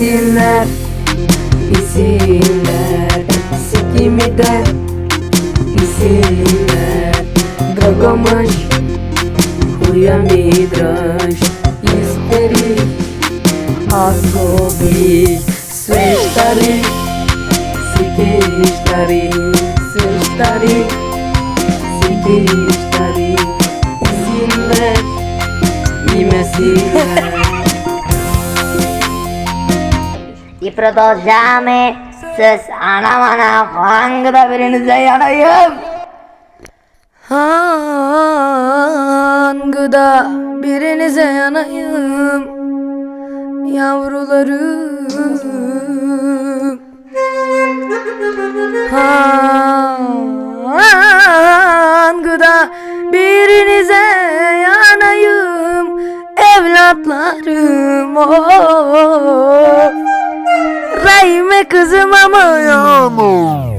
Yesinler Yesinler Sikimi de Yesinler Dragamış Huya midraş Isteri Askobi Sveštari Sikištari Sveštari Sikištari İprodo cami söz anam anam hangi da birinize yanayım? Hangi da birinize yanayım yavrularım? Hangi da birinize yanayım evlatlarım? Oh. Rahime kızım ama